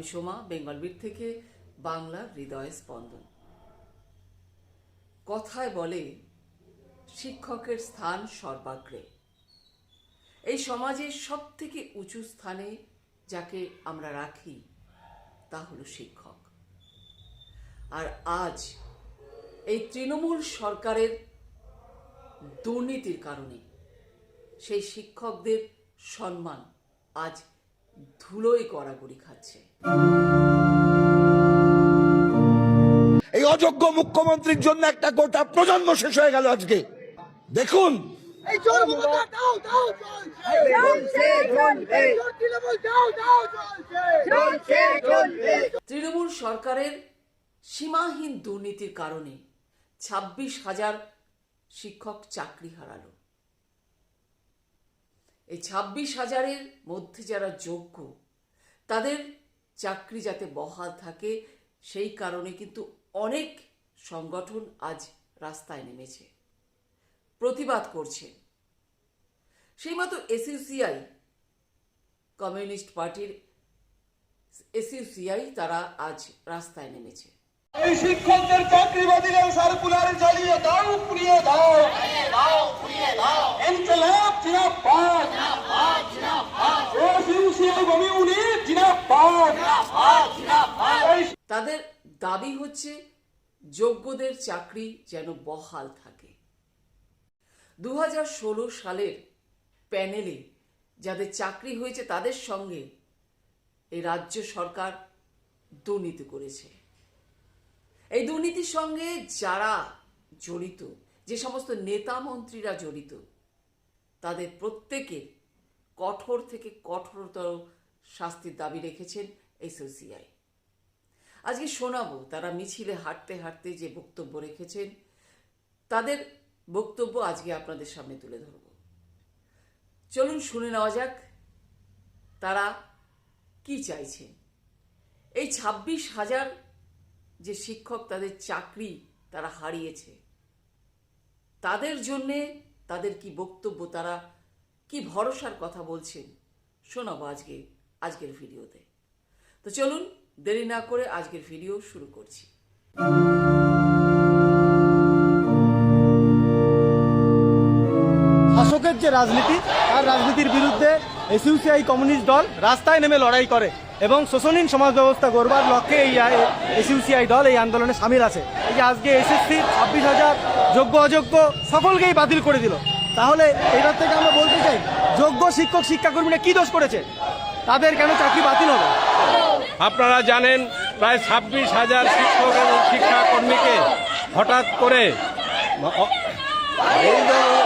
আমি সোমা বেঙ্গলবীর থেকে বাংলার হৃদয় স্পন্দন। কথায় বলে, শিক্ষকের স্থান সর্বাগ্রে। এই সমাজের সব থেকে উঁচু স্থানে যাকে আমরা রাখি, তা হলো শিক্ষক। আর আজ এই তৃণমূল সরকারের দুর্নীতির কারণে সেই শিক্ষকদের সম্মান আজ ধুলোয় গড়াগড়ি খাচ্ছে। এই অযোগ্য মুখ্যমন্ত্রীর জন্য একটা গোটা প্রজন্ম শেষ হয়ে গেল আজকে। দেখুন। তৃণমূল সরকারের সীমাহীন দুর্নীতির কারণে ছাব্বিশ হাজার শিক্ষক চাকরি হারালো। এই ছাব্বিশ হাজারের মধ্যে যারা যোগ্য তাদের চাকরি যাতে বহাল থাকে সেই কারণে কিন্তু অনেক সংগঠন আজ রাস্তায় নেমেছে। প্রতিবাদ করছে। সেই মতো এসইউসিআই কমিউনিস্ট পার্টির এসইউসিআই তারা আজ রাস্তায় নেমেছে। এই শিক্ষকদের চাকরি বাতিলের সার্কুলার চালিয়ে দাও পুড়িয়ে দাও। ইনকলাব জিনাবাদ এসইউসিআই বমিউনি জিনাবাদ এই তাদের দাবি হচ্ছে, যোগ্যদের চাকরি যেন বহাল থাকে। দু সালের প্যানেলে যাদের চাকরি হয়েছে তাদের সঙ্গে এই রাজ্য সরকার দুর্নীতি করেছে। এই দুর্নীতির সঙ্গে যারা জড়িত, যে সমস্ত নেতা মন্ত্রীরা জড়িত, তাদের প্রত্যেকের কঠোর থেকে কঠোরতর শাস্তির দাবি রেখেছেন এসওসিআই। আজকে শোনাবো তারা মিছিলে হাঁটতে হাঁটতে যে বক্তব্য রেখেছেন, তাদের বক্তব্য আজকে আপনাদের সামনে তুলে ধরব। চলুন শুনে নেওয়া যাক তারা কি চাইছেন। এই ছাব্বিশ হাজার যে শিক্ষক তাদের চাকরি তারা হারিয়েছে, তাদের জন্যে তাদের কি বক্তব্য, তারা কি ভরসার কথা বলছেন, শোনাবো আজকে, আজকের ভিডিওতে। তো চলুন, দেরি না করে আজকের ভিডিও শুরু করছি। শাসকের যে রাজনীতি, তার রাজনীতির বিরুদ্ধে এসইউসিআই কমিউনিস্ট দল রাস্তায় নেমে লড়াই করে এবং শোষণহীন সমাজ ব্যবস্থা গড়বার লক্ষ্যে এই এসইউসিআই দল এই আন্দোলনে সামিল আছে। এই যে আজকে এসএসসি ছাব্বিশ হাজার যোগ্য অযোগ্য সকলকেই বাতিল করে দিল। তাহলে এবার থেকে আমরা বলতে চাই, যোগ্য শিক্ষক শিক্ষাকর্মীরা কী দোষ করেছে? তাদের কেন চাকরি বাতিল হবে আপনারা জানেন, প্রায় ছাব্বিশ হাজার শিক্ষক এবং শিক্ষাকর্মীকে হঠাৎ করে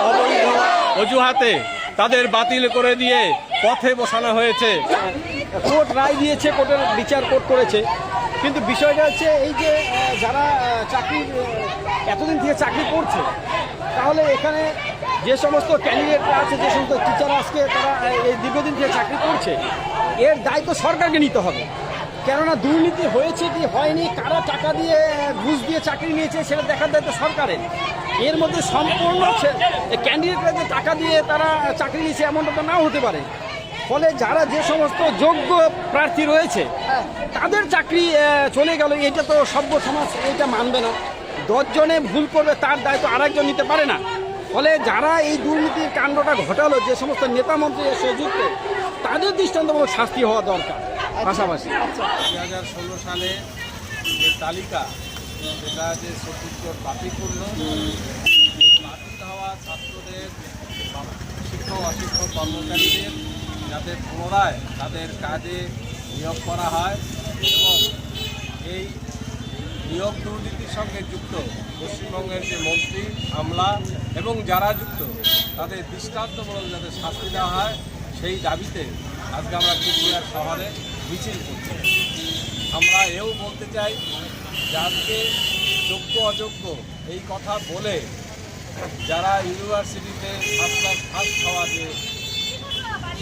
অবৈধ অজুহাতে তাদের বাতিল করে দিয়ে পথে বসানো হয়েছে। কোর্ট রায় দিয়েছে, কোর্টের বিচার কোর্ট করেছে। কিন্তু বিষয়টা হচ্ছে এই যে যারা চাকরি এতদিন থেকে চাকরি করছে, তাহলে এখানে যে সমস্ত ক্যান্ডিডেটরা আছে, যে সমস্ত টিচার আজকে তারা এই দীর্ঘদিন থেকে চাকরি করছে, এর দায়িত্ব সরকারকে নিতে হবে। কেননা দুর্নীতি হয়েছে কি হয়নি, কারা টাকা দিয়ে ঘুষ দিয়ে চাকরি নিয়েছে সেটা দেখার দায়িত্ব সরকারের। এর মধ্যে সম্পূর্ণ ক্যান্ডিডেটরা যে টাকা দিয়ে তারা চাকরি নিয়েছে এমনটা তো নাও হতে পারে। ফলে যারা যে সমস্ত যোগ্য প্রার্থী রয়েছে, তাদের চাকরি চলে গেল। এটা তো সভ্য সমাজ, এটা মানবে না। দশজনে ভুল করবে, তার দায়িত্ব আরেকজন নিতে পারে না। ফলে যারা এই দুর্নীতির কাণ্ডটা ঘটালো, যে সমস্ত নেতা মন্ত্রী এসে যুক্ত, তাদের দৃষ্টান্তমূলক শাস্তি হওয়া দরকার। পাশাপাশি। দুই হাজার ষোলো সালে যে তালিকা, সেটা যে ছত্তিশগড় বাতিল করল বাতিল হওয়া ছাত্রদের, শিক্ষক, অশিক্ষক, কর্মচারীদের যাতে পুনরায় তাদের কাজে নিয়োগ করা হয় এবং এই নিয়োগ দুর্নীতির সঙ্গে যুক্ত পশ্চিমবঙ্গের যে মন্ত্রী, আমলা এবং যারা যুক্ত, তাদের দৃষ্টান্তমূলক যাতে শাস্তি দেওয়া হয়, সেই দাবিতে আজকে আমরা কুচবিহার শহরে মিছিল করছি। আমরা এও বলতে চাই যে আজকে যোগ্য অযোগ্য এই কথা বলে যারা ইউনিভার্সিটিতে ফার্স্ট ক্লাস ফার্স্ট হওয়া যে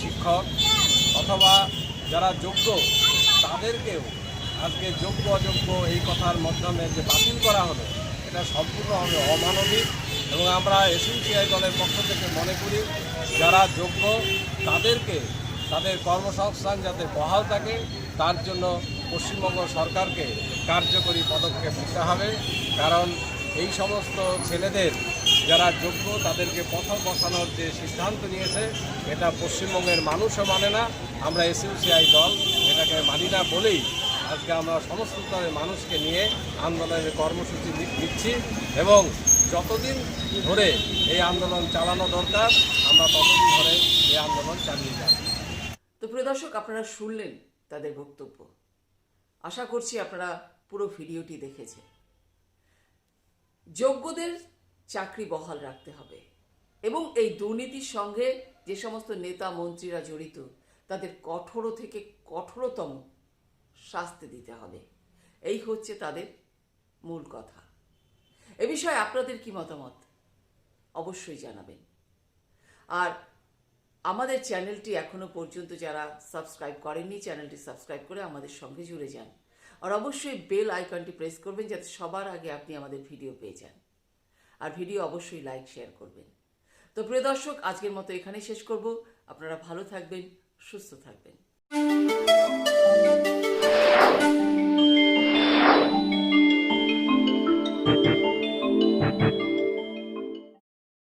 শিক্ষক অথবা যারা যোগ্য, তাদেরকেও আজকে যোগ্য অযোগ্য এই কথার মাধ্যমে যে বাতিল করা হলো, এটা সম্পূর্ণভাবে অমানবিক এবং আমরা এসইউসিআই দলের পক্ষ থেকে মনে করি, যারা যোগ্য তাদেরকে তাদের কর্মসংস্থান যাতে বহাল থাকে, তার জন্য পশ্চিমবঙ্গ সরকারকে কার্যকরী পদক্ষেপ নিতে হবে। কারণ এই সমস্ত ছেলেদের যারা যোগ্য, তাদেরকে পথ বসানোর যে সিদ্ধান্ত নিয়েছে, এটা পশ্চিমবঙ্গের মানুষও মানে না। আমরা এসইউসিআই দল, এটাকে মানি না বলেই আজকে আমরা সমস্ত স্তরের মানুষকে নিয়ে আন্দোলনের কর্মসূচি দিচ্ছি এবং যতদিন ধরে এই আন্দোলন চালানো দরকার, আমরা ততদিন ধরে এই আন্দোলন চালিয়ে যাব। তো প্রিয় দর্শক, আপনারা শুনলেন তাদের বক্তব্য। আশা করছি আপনারা পুরো ভিডিওটি দেখেছেন। যোগ্যদের চাকরি বহাল রাখতে হবে এবং এই দুর্নীতির সঙ্গে যে সমস্ত নেতা, মন্ত্রীরা জড়িত, তাদের কঠোর থেকে কঠোরতম শাস্তি দিতে হবে। এই হচ্ছে তাদের মূল কথা। এ বিষয়ে আপনাদের কি মতামত? অবশ্যই জানাবেন। আর আমাদের চ্যানেলটি এখনও পর্যন্ত যারা সাবস্ক্রাইব করেননি, চ্যানেলটি সাবস্ক্রাইব করে আমাদের সঙ্গে জুড়ে যান। আর অবশ্যই বেল আইকনটি প্রেস করবেন যাতে সবার আগে আপনি আমাদের ভিডিও পেয়ে যান। আর ভিডিও অবশ্যই লাইক, শেয়ার করবেন। তো প্রিয় দর্শক, আজকের মতো এখানেই শেষ করব। আপনারা ভালো থাকবেন, সুস্থ থাকবেন।